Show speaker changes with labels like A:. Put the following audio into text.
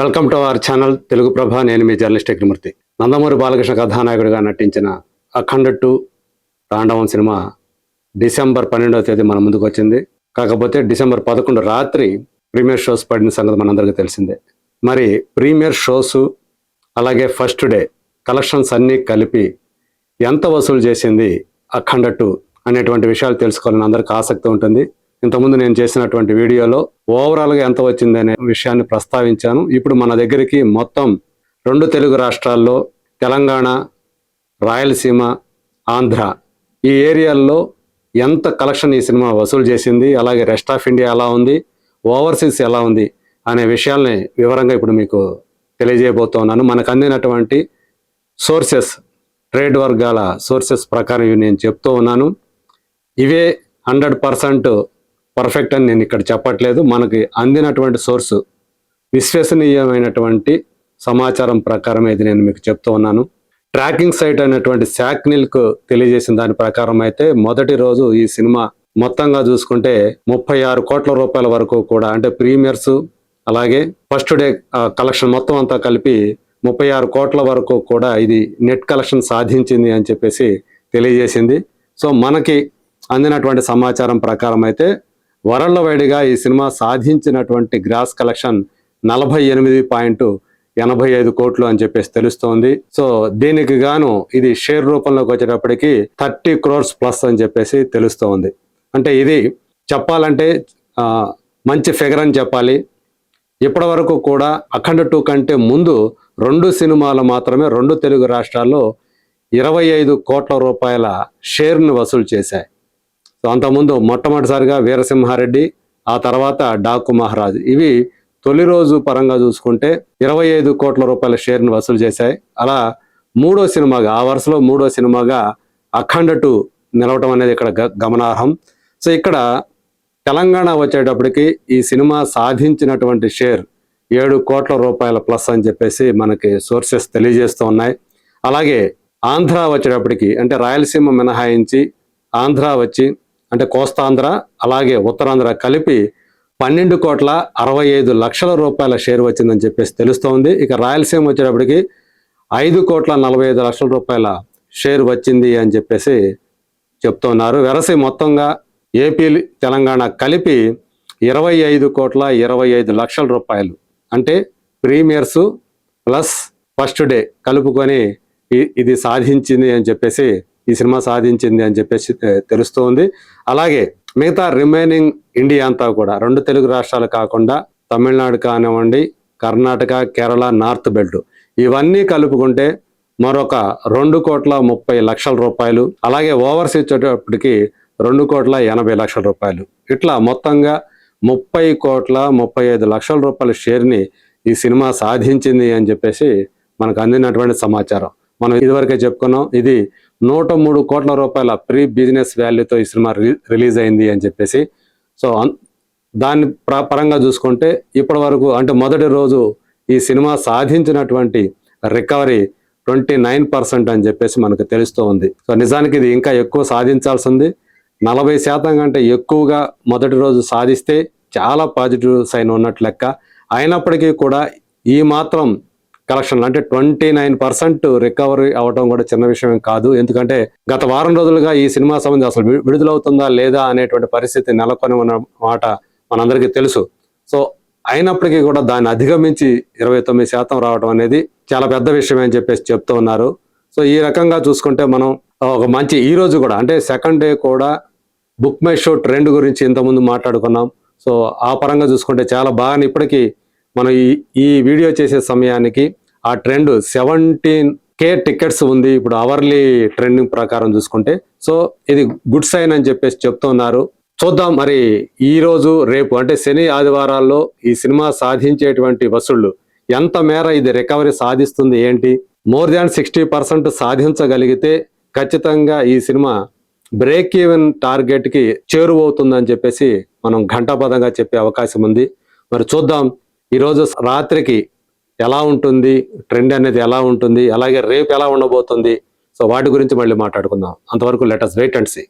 A: Welcome to our channel Telugu Prabha. నేను మీ journalist Agnimurthy Nandamuri Balakrishna కథానాయకుడిగా నటించిన అఖండ టు తాండవం సినిమా డిసెంబర్ పన్నెండవ తేదీ మన ముందుకు వచ్చింది. కాకపోతే డిసెంబర్ పదకొండు రాత్రి ప్రీమియర్ షోస్ పడిన సంగతి మనందరికీ తెలిసిందే. మరి ప్రీమియర్ షోస్ అలాగే ఫస్ట్ డే కలెక్షన్స్ అన్నీ కలిపి ఎంత వసూలు చేసింది అఖండ టు అనేటువంటి విషయాలు తెలుసుకోవాలని అందరికీ ఆసక్తి ఉంటుంది. ఇంతకుముందు నేను చేసినటువంటి వీడియోలో ఓవరాల్గా ఎంత వచ్చింది అనే విషయాన్ని ప్రస్తావించాను. ఇప్పుడు మన దగ్గరికి మొత్తం రెండు తెలుగు రాష్ట్రాల్లో తెలంగాణ రాయలసీమ ఆంధ్ర ఈ ఏరియాల్లో ఎంత కలెక్షన్ ఈ సినిమా వసూలు చేసింది అలాగే రెస్ట్ ఆఫ్ ఇండియా ఎలా ఉంది ఓవర్సీస్ ఎలా ఉంది అనే విషయాల్ని వివరంగా ఇప్పుడు మీకు తెలియజేయబోతున్నాను. మనకు అందినటువంటి సోర్సెస్ ట్రేడ్ వర్గాల సోర్సెస్ ప్రకారం నేను చెప్తూ ఉన్నాను. ఇవే హండ్రెడ్ పర్సెంట్ పర్ఫెక్ట్ అని నేను ఇక్కడ చెప్పట్లేదు. మనకి అందినటువంటి సోర్సు విశ్వసనీయమైనటువంటి సమాచారం ప్రకారం ఇది నేను మీకు చెప్తూ ఉన్నాను. ట్రాకింగ్ సైట్ అయినటువంటి శాక్నిల్క్ తెలియజేసిన దాని ప్రకారం అయితే మొదటి రోజు ఈ సినిమా మొత్తంగా చూసుకుంటే ముప్పై ఆరు కోట్ల రూపాయల వరకు కూడా అంటే ప్రీమియర్స్ అలాగే ఫస్ట్ డే కలెక్షన్ మొత్తం అంతా కలిపి ముప్పై ఆరు కోట్ల వరకు కూడా ఇది నెట్ కలెక్షన్ సాధించింది అని చెప్పేసి తెలియజేసింది. సో మనకి అందినటువంటి సమాచారం ప్రకారం అయితే వరల్డ్ వైడ్గా ఈ సినిమా సాధించినటువంటి గ్రాస్ కలెక్షన్ నలభై ఎనిమిది పాయింట్ ఎనభై ఐదు కోట్లు అని చెప్పేసి తెలుస్తోంది. సో దీనికి గాను ఇది షేర్ రూపంలోకి వచ్చేటప్పటికి థర్టీ క్రోర్స్ ప్లస్ అని చెప్పేసి తెలుస్తోంది. అంటే ఇది చెప్పాలంటే మంచి ఫిగర్ అని చెప్పాలి. ఇప్పటి వరకు కూడా అఖండ టూ కంటే ముందు రెండు సినిమాలు మాత్రమే రెండు తెలుగు రాష్ట్రాల్లో ఇరవై ఐదు కోట్ల రూపాయల షేర్ను వసూలు చేశాయి. సో అంతకుముందు మొట్టమొదటిసారిగా వీరసింహారెడ్డి ఆ తర్వాత డాకు మహారాజ్. ఇవి తొలి రోజు పరంగా చూసుకుంటే ఇరవై ఐదు కోట్ల రూపాయల షేర్ను వసూలు చేశాయి. అలా మూడో సినిమాగా ఆ వరుసలో మూడో సినిమాగా అఖండ టూ నిలవటం అనేది ఇక్కడ గ- గమనార్హం. సో ఇక్కడ తెలంగాణ వచ్చేటప్పటికి ఈ సినిమా సాధించినటువంటి షేర్ ఏడు కోట్ల రూపాయల ప్లస్ అని చెప్పేసి మనకి సోర్సెస్ తెలియజేస్తూ ఉన్నాయి. అలాగే ఆంధ్ర వచ్చేటప్పటికి అంటే రాయలసీమ మినహాయించి ఆంధ్ర వచ్చి అంటే కోస్తాంధ్ర అలాగే ఉత్తరాంధ్ర కలిపి పన్నెండు కోట్ల అరవై ఐదు లక్షల రూపాయల షేర్ వచ్చిందని చెప్పేసి తెలుస్తోంది. ఇక రాయలసీమ వచ్చేటప్పటికి ఐదు కోట్ల నలభై ఐదు లక్షల రూపాయల షేర్ వచ్చింది అని చెప్పేసి చెప్తున్నారు. వెరసి మొత్తంగా ఏపీ తెలంగాణ కలిపి ఇరవై ఐదు కోట్ల ఇరవై ఐదు లక్షల రూపాయలు. అంటే ప్రీమియర్స్ ప్లస్ ఫస్ట్ డే కలుపుకొని ఇది సాధించింది అని చెప్పేసి ఈ సినిమా సాధించింది అని చెప్పేసి తెలుస్తోంది. అలాగే మిగతా రిమైనింగ్ ఇండియా అంతా కూడా రెండు తెలుగు రాష్ట్రాలు కాకుండా తమిళనాడు కానివ్వండి కర్ణాటక కేరళ నార్త్ బెల్ట్ ఇవన్నీ కలుపుకుంటే మరొక రెండు కోట్ల ముప్పై లక్షల రూపాయలు అలాగే ఓవర్సీస్ వచ్చేటప్పటికి రెండు కోట్ల ఎనభై లక్షల రూపాయలు. ఇట్లా మొత్తంగా ముప్పై కోట్ల ముప్పై ఐదు లక్షల రూపాయల షేర్ని ఈ సినిమా సాధించింది అని చెప్పేసి మనకు అందినటువంటి సమాచారం. మనం ఇదివరకే చెప్పుకున్నాం ఇది నూట మూడు కోట్ల రూపాయల ప్రీ బిజినెస్ వాల్యూతో ఈ సినిమా రిలీజ్ అయింది అని చెప్పేసి. సో దాన్ని దాని ప్ర- పరంగా చూసుకుంటే ఇప్పటి వరకు అంటే మొదటి రోజు ఈ సినిమా సాధించినటువంటి రికవరీ ట్వంటీ నైన్ పర్సెంట్ అని చెప్పేసి మనకు తెలుస్తూ ఉంది. సో నిజానికి ఇది ఇంకా ఎక్కువ సాధించాల్సింది. నలభై శాతం కంటే ఎక్కువగా మొదటి రోజు సాధిస్తే చాలా పాజిటివ్ సైన్ ఉన్నట్లు లెక్క. అయినప్పటికీ కూడా ఈ మాత్రం కలెక్షన్లు. అంటే ట్వంటీ నైన్ పర్సెంట్ రికవరీ అవడం కూడా చిన్న విషయం కాదు. ఎందుకంటే గత వారం రోజులుగా ఈ సినిమా సంబంధించి అసలు విడుదలవుతుందా లేదా అనేటువంటి పరిస్థితి నెలకొని ఉన్న మాట మనందరికీ తెలుసు. సో అయినప్పటికీ కూడా దాన్ని అధిగమించి ఇరవై తొమ్మిది శాతం రావడం అనేది చాలా పెద్ద విషయం అని చెప్పేసి చెప్తూ ఉన్నారు. సో ఈ రకంగా చూసుకుంటే మనం ఒక మంచి ఈ రోజు కూడా అంటే సెకండ్ డే కూడా బుక్ మై షో ట్రెండ్ గురించి ఇంతకుముందు మాట్లాడుకున్నాం. సో ఆ పరంగా చూసుకుంటే చాలా బాగా ఇప్పటికీ మనం ఈ ఈ వీడియో చేసే సమయానికి ఆ ట్రెండ్ సెవెంటీన్ కే టికెట్స్ ఉంది. ఇప్పుడు అవర్లీ ట్రెండింగ్ ప్రకారం చూసుకుంటే. సో ఇది గుడ్ సైన్ అని చెప్పేసి చెప్తున్నారు. చూద్దాం మరి ఈరోజు రేపు అంటే శని ఆదివారాల్లో ఈ సినిమా సాధించేటువంటి వసూళ్ళు ఎంత మేర ఇది రికవరీ సాధిస్తుంది ఏంటి? మోర్ దాన్ సిక్స్టీ పర్సెంట్ సాధించగలిగితే ఖచ్చితంగా ఈ సినిమా బ్రేక్ ఈవెన్ టార్గెట్కి చేరువవుతుందని చెప్పేసి మనం ఘంటాపదంగా చెప్పే అవకాశం ఉంది. మరి చూద్దాం. ఈరోజు రాత్రికి ఎలా ఉంటుంది ట్రెండ్ అనేది ఎలా ఉంటుంది అలాగే రేపు ఎలా ఉండబోతుంది. సో వాటి గురించి మళ్ళీ మాట్లాడుకుందాం. అంతవరకు లెటస్ వెయిట్ అండ్ సీ.